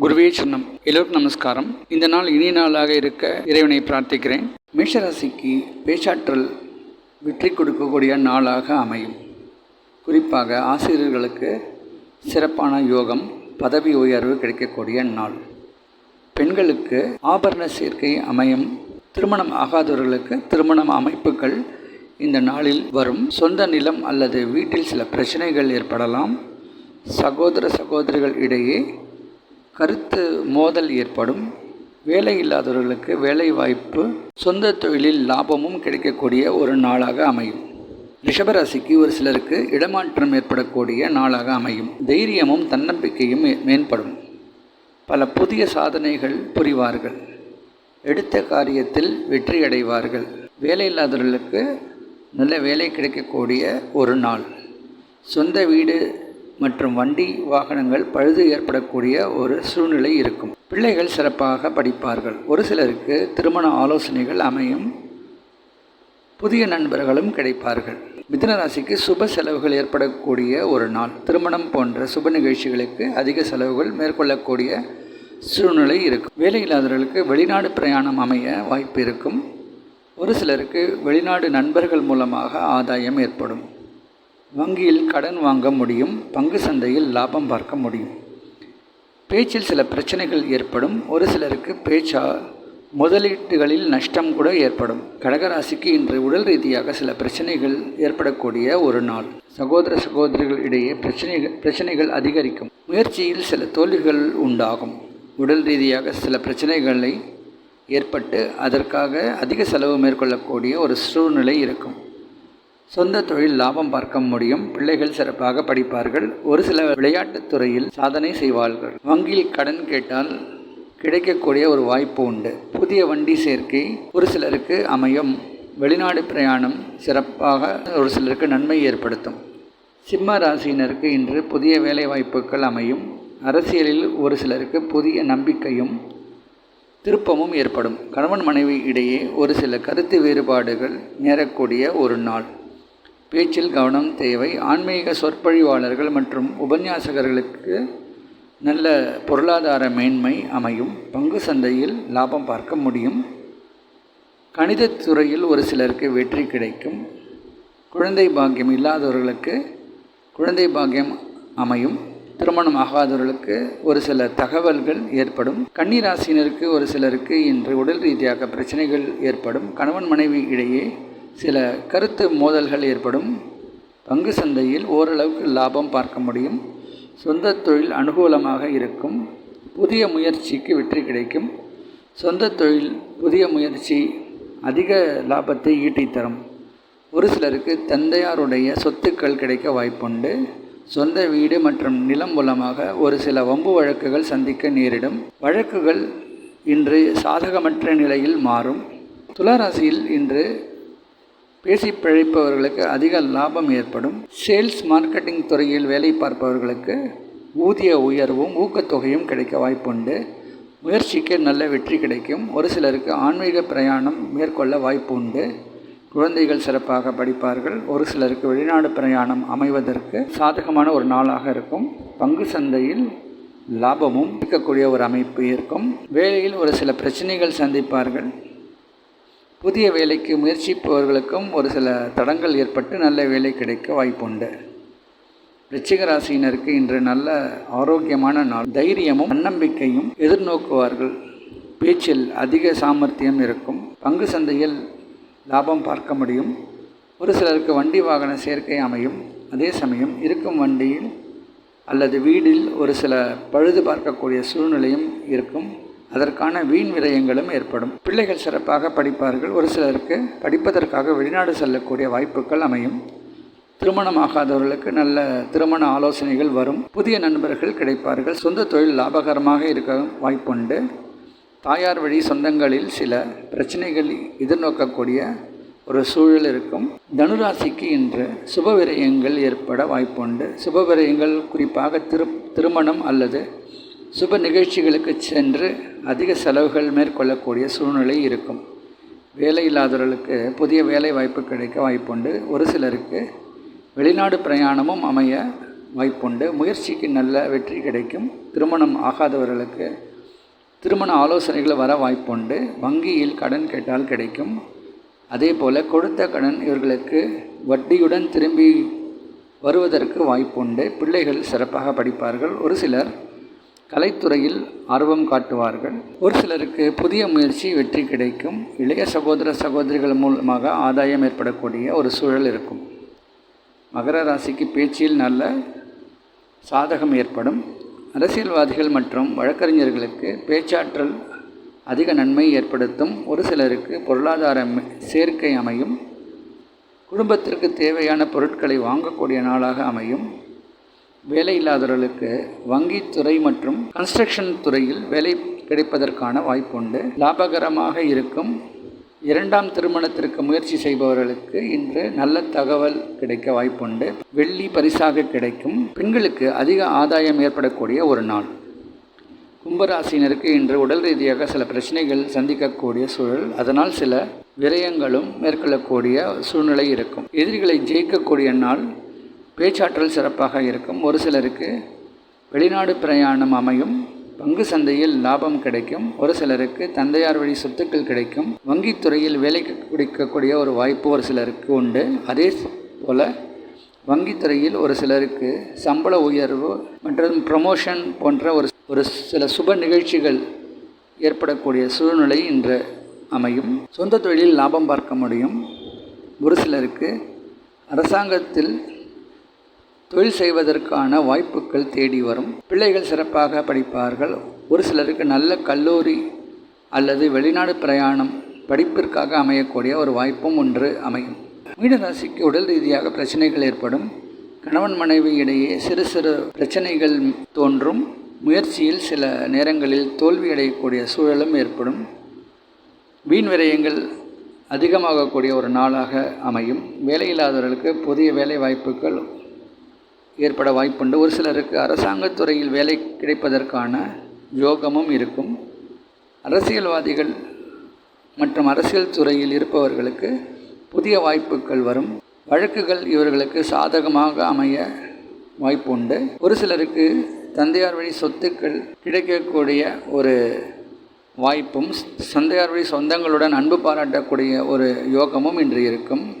குருவே சொன்னம் எல்லோருக்கும் நமஸ்காரம். இந்த நாள் இனிய நாளாக இருக்க இறைவனை பிரார்த்திக்கிறேன். மேஷராசிக்கு பேச்சாற்றல் வெற்றி கொடுக்கக்கூடிய நாளாக அமையும். குறிப்பாக ஆசிரியர்களுக்கு சிறப்பான யோகம் பதவி உயர்வு கிடைக்கக்கூடிய நாள். பெண்களுக்கு ஆபரண சேர்க்கை அமையும். திருமணம் ஆகாதவர்களுக்கு திருமணம் அமைப்புகள் இந்த நாளில் வரும். சொந்த நிலம் அல்லது வீட்டில் சில பிரச்சனைகள் ஏற்படலாம். சகோதர சகோதரிகள் இடையே கருத்து மோதல் ஏற்படும். வேலை இல்லாதவர்களுக்கு வேலை வாய்ப்பு சொந்த தொழிலில் லாபமும் கிடைக்கக்கூடிய ஒரு நாளாக அமையும். ரிஷபராசிக்கு ஒரு சிலருக்கு இடமாற்றம் ஏற்படக்கூடிய நாளாக அமையும். தைரியமும் தன்னம்பிக்கையும் மே- மேம்படும். பல புதிய சாதனைகள் புரிவார்கள். எடுத்த காரியத்தில் வெற்றி அடைவார்கள். வேலை இல்லாதவர்களுக்கு நல்ல வேலை கிடைக்கக்கூடிய ஒரு நாள். சொந்த வீடு மற்றும் வண்டி வாகனங்கள் பழுது ஏற்படக்கூடிய ஒரு சூழ்நிலை இருக்கும். பிள்ளைகள் சிறப்பாக படிப்பார்கள். ஒரு சிலருக்கு திருமண ஆலோசனைகள் அமையும். புதிய நண்பர்களும் கிடைப்பார்கள். மிதுன ராசிக்கு சுப செலவுகள் ஏற்படக்கூடிய ஒரு நாள். திருமணம் போன்ற சுப நிகழ்ச்சிகளுக்கு அதிக செலவுகள் மேற்கொள்ளக்கூடிய சூழ்நிலை இருக்கும். வேலையில்லாதவர்களுக்கு வெளிநாடு பிரயாணம் அமைய வாய்ப்பு இருக்கும். ஒரு சிலருக்கு வெளிநாடு நண்பர்கள் மூலமாக ஆதாயம் ஏற்படும். வங்கியில் கடன் வாங்க முடியும் பங்கு சந்தையில் லாபம் பார்க்க முடியும். பேச்சில் சில பிரச்சனைகள் ஏற்படும். ஒரு சிலருக்கு பேச்சா முதலீட்டுகளில் நஷ்டம் கூட ஏற்படும். கடகராசிக்கு இன்று உடல் ரீதியாக சில பிரச்சனைகள் ஏற்படக்கூடிய ஒரு நாள். சகோதர சகோதரிகள் இடையே பிரச்சனைகள் பிரச்சனைகள் அதிகரிக்கும். முயற்சியில் சில தோல்விகள் உண்டாகும். உடல் ரீதியாக சில பிரச்சனைகளை ஏற்பட்டு அதற்காக அதிக செலவு மேற்கொள்ளக்கூடிய ஒரு சூழ்நிலை இருக்கும். சொந்த தொழில் லாபம் பார்க்க முடியும். பிள்ளைகள் சிறப்பாக படிப்பார்கள். ஒரு சில விளையாட்டுத் துறையில் சாதனை செய்வார்கள். வங்கியில் கடன் கேட்டால் கிடைக்கக்கூடிய ஒரு வாய்ப்பு உண்டு. புதிய வண்டி சேர்க்கை ஒரு சிலருக்கு அமையும். வெளிநாடு பிரயாணம் சிறப்பாக ஒரு சிலருக்கு நன்மை ஏற்படுத்தும். சிம்ம ராசியினருக்கு இன்று புதிய வேலை வாய்ப்புகள் அமையும். அரசியலில் ஒரு சிலருக்கு புதிய நம்பிக்கையும் திருப்பமும் ஏற்படும். கணவன் மனைவி இடையே ஒரு சில கருத்து வேறுபாடுகள் நேரக்கூடிய ஒரு நாள். பேச்சில் கவனம் தேவை. ஆன்மீக சொற்பொழிவாளர்கள் மற்றும் உபன்யாசகர்களுக்கு நல்ல பொருளாதார மேன்மை அமையும். பங்கு சந்தையில் லாபம் பார்க்க முடியும். கணிதத் துறையில் ஒரு சிலருக்கு வெற்றி கிடைக்கும். குழந்தை பாக்கியம் இல்லாதவர்களுக்கு குழந்தை பாக்கியம் அமையும். திருமணம் ஆகாதவர்களுக்கு ஒரு சில தகவல்கள் ஏற்படும். கன்னிராசினருக்கு ஒரு சிலருக்கு இன்று உடல் ரீதியாக பிரச்சனைகள் ஏற்படும். கணவன் மனைவி இடையே சில கருத்து மோதல்கள் ஏற்படும். பங்கு சந்தையில் ஓரளவுக்கு லாபம் பார்க்க முடியும். சொந்த தொழில் அனுகூலமாக இருக்கும். புதிய முயற்சிக்கு வெற்றி கிடைக்கும். சொந்த தொழில் புதிய முயற்சி அதிக லாபத்தை ஈட்டி தரும் ஒரு சிலருக்கு தந்தையாருடைய சொத்துக்கள் கிடைக்க வாய்ப்புண்டு. சொந்த வீடு மற்றும் நிலம் மூலமாக ஒரு சில வம்பு வழக்குகள் சந்திக்க நேரிடும். வழக்குகள் இன்று சாதகமற்ற நிலையில் மாறும். துளாராசியில் இன்று பேசி பிழைப்பவர்களுக்கு அதிக லாபம் ஏற்படும். சேல்ஸ் மார்க்கெட்டிங் துறையில் வேலை பார்ப்பவர்களுக்கு ஊதிய உயர்வும் ஊக்கத்தொகையும் கிடைக்க வாய்ப்புண்டு. முயற்சிக்கு நல்ல வெற்றி கிடைக்கும். ஒரு சிலருக்கு ஆன்மீக பிரயாணம் மேற்கொள்ள வாய்ப்பு உண்டு குழந்தைகள் சிறப்பாக படிப்பார்கள். ஒரு சிலருக்கு வெளிநாடு பிரயாணம் அமைவதற்கு சாதகமான ஒரு நாளாக இருக்கும். பங்கு சந்தையில் லாபமும் இருக்கக்கூடிய ஒரு அமைப்பு இருக்கும். வேலையில் ஒரு சில பிரச்சனைகள் சந்திப்பார்கள். புதிய வேலைக்கு முயற்சிப்பவர்களுக்கும் ஒரு சில தடங்கள் ஏற்பட்டு நல்ல வேலை கிடைக்க வாய்ப்புண்டு. ரிச்சிகராசினருக்கு இன்று நல்ல ஆரோக்கியமான நாள். தைரியமும் தன்னம்பிக்கையும் எதிர்நோக்குவார்கள். பேச்சில் அதிக சாமர்த்தியம் இருக்கும். பங்கு சந்தையில் லாபம் பார்க்க முடியும். ஒரு சிலருக்கு வண்டி வாகன சேர்க்கை அமையும். அதே சமயம் இருக்கும் வண்டியில் அல்லது வீடில் ஒரு சில பழுது பார்க்கக்கூடிய சூழ்நிலையும் இருக்கும். அதற்கான வீண் விரயங்களும் ஏற்படும். பிள்ளைகள் சிறப்பாக படிப்பார்கள். ஒரு சிலருக்கு படிப்பதற்காக வெளிநாடு செல்லக்கூடிய வாய்ப்புகள் அமையும். திருமணமாகாதவர்களுக்கு நல்ல திருமண ஆலோசனைகள் வரும். புதிய நண்பர்கள் கிடைப்பார்கள். சொந்த தொழில் லாபகரமாக இருக்க வாய்ப்புண்டு. தாயார் வழி சொந்தங்களில் சில பிரச்சனைகள் எதிர்நோக்கக்கூடிய ஒரு சூழல் இருக்கும். தனுராசிக்கு இன்று சுப விரயங்கள் ஏற்பட வாய்ப்புண்டு. சுப விரயங்கள் குறிப்பாக திரு திருமணம் அல்லது சுப நிகழ்ச்சிகளுக்கு சென்று அதிக செலவுகள் மேற்கொள்ளக்கூடிய சூழ்நிலை இருக்கும். வேலை இல்லாதவர்களுக்கு புதிய வேலை வாய்ப்பு கிடைக்க வாய்ப்புண்டு. ஒரு சிலருக்கு வெளிநாடு பிரயாணமும் அமைய வாய்ப்புண்டு. முயற்சிக்கு நல்ல வெற்றி கிடைக்கும். திருமணம் ஆகாதவர்களுக்கு திருமண ஆலோசனைகள் வர வாய்ப்புண்டு. வங்கியில் கடன் கேட்டால் கிடைக்கும். அதே போல் கொடுத்த கடன் இவர்களுக்கு வட்டியுடன் திரும்பி வருவதற்கு வாய்ப்புண்டு. பிள்ளைகள் சிறப்பாக படிப்பார்கள். ஒரு சிலர் கலைத்துறையில் ஆர்வம் காட்டுவார்கள். ஒரு சிலருக்கு புதிய முயற்சி வெற்றி கிடைக்கும். இளைய சகோதர சகோதரிகள் மூலமாக ஆதாயம் ஏற்படக்கூடிய ஒரு சூழல் இருக்கும். மகர ராசிக்கு பேச்சில் நல்ல சாதகம் ஏற்படும். அரசியல்வாதிகள் மற்றும் வழக்கறிஞர்களுக்கு பேச்சாற்றல் அதிக நன்மை ஏற்படுத்தும். ஒரு சிலருக்கு பொருளாதார சேர்க்கை அமையும். குடும்பத்திற்கு தேவையான பொருட்களை வாங்கக்கூடிய நாளாக அமையும். வேலை இல்லாதவர்களுக்கு வங்கித்துறை மற்றும் கன்ஸ்ட்ரக்ஷன் துறையில் வேலை கிடைப்பதற்கான வாய்ப்புண்டு. லாபகரமாக இருக்கும் இரண்டாம் திருமணத்திற்கு முயற்சி செய்பவர்களுக்கு இன்று நல்ல தகவல் கிடைக்க வாய்ப்புண்டு. வெள்ளி பரிசாக கிடைக்கும். பெண்களுக்கு அதிக ஆதாயம் ஏற்படக்கூடிய ஒரு நாள். கும்பராசினருக்கு இன்று உடல் ரீதியாக சில பிரச்சனைகள் சந்திக்கக்கூடிய சூழல். அதனால் சில விரயங்களும் மேற்கொள்ளக்கூடிய சூழ்நிலை இருக்கும். எதிரிகளை ஜெயிக்கக்கூடிய நாள். பேச்சாற்றல் சிறப்பாக இருக்கும். ஒரு சிலருக்கு வெளிநாடு பிரயாணம் அமையும். பங்கு சந்தையில் லாபம் கிடைக்கும். ஒரு சிலருக்கு தந்தையார் வழி சொத்துக்கள் கிடைக்கும். வங்கித்துறையில் வேலைக்கு கிடைக்கக்கூடிய ஒரு வாய்ப்பு ஒரு சிலருக்கு உண்டு. அதே போல் வங்கித்துறையில் ஒரு சிலருக்கு சம்பள உயர்வு மற்றும் ப்ரமோஷன் போன்ற ஒரு ஒரு சில சுப நிகழ்ச்சிகள் ஏற்படக்கூடிய சூழ்நிலை இன்று அமையும். சொந்த தொழிலில் லாபம் பார்க்க முடியும். ஒரு சிலருக்கு அரசாங்கத்தில் தொழில் செய்வதற்கான வாய்ப்புகள் தேடி வரும். பிள்ளைகள் சிறப்பாக படிப்பார்கள். ஒரு சிலருக்கு நல்ல கல்லூரி அல்லது வெளிநாடு பிரயாணம் படிப்பிற்காக அமையக்கூடிய ஒரு வாய்ப்பும் ஒன்று அமையும். மீனராசிக்கு உடல் ரீதியாக பிரச்சனைகள் ஏற்படும். கணவன் மனைவி இடையே சிறு சிறு பிரச்சனைகள் தோன்றும். முயற்சியில் சில நேரங்களில் தோல்வியடையக்கூடிய சூழலும் ஏற்படும். வீண் விரயங்கள் அதிகமாகக்கூடிய ஒரு நாளாக அமையும். வேலையில்லாதவர்களுக்கு புதிய வேலை வாய்ப்புகள் ஏற்பட வாய்ப்புண்டு. ஒரு சிலருக்கு அரசாங்கத் துறையில் வேலை கிடைப்பதற்கான யோகமும் இருக்கும். அரசியல்வாதிகள் மற்றும் அரசியல் துறையில் இருப்பவர்களுக்கு புதிய வாய்ப்புகள் வரும். வழக்குகள் இவர்களுக்கு சாதகமாக அமைய வாய்ப்பு உண்டு ஒரு சிலருக்கு தந்தையார் வழி சொத்துக்கள் கிடைக்கக்கூடிய ஒரு வாய்ப்பும் தந்தையார் வழி சொந்தங்களுடன் அன்பு பாராட்டக்கூடிய ஒரு யோகமும் இன்று இருக்கும்.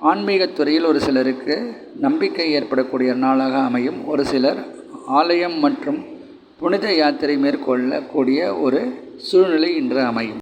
ஆன்மீகத்துறையில் ஒரு சிலருக்கு நம்பிக்கை ஏற்படக்கூடிய நாளாக அமையும். ஒரு சிலர் ஆலயம் மற்றும் புனித யாத்திரை மேற்கொள்ளக்கூடிய ஒரு சூழ்நிலை இன்று அமையும்.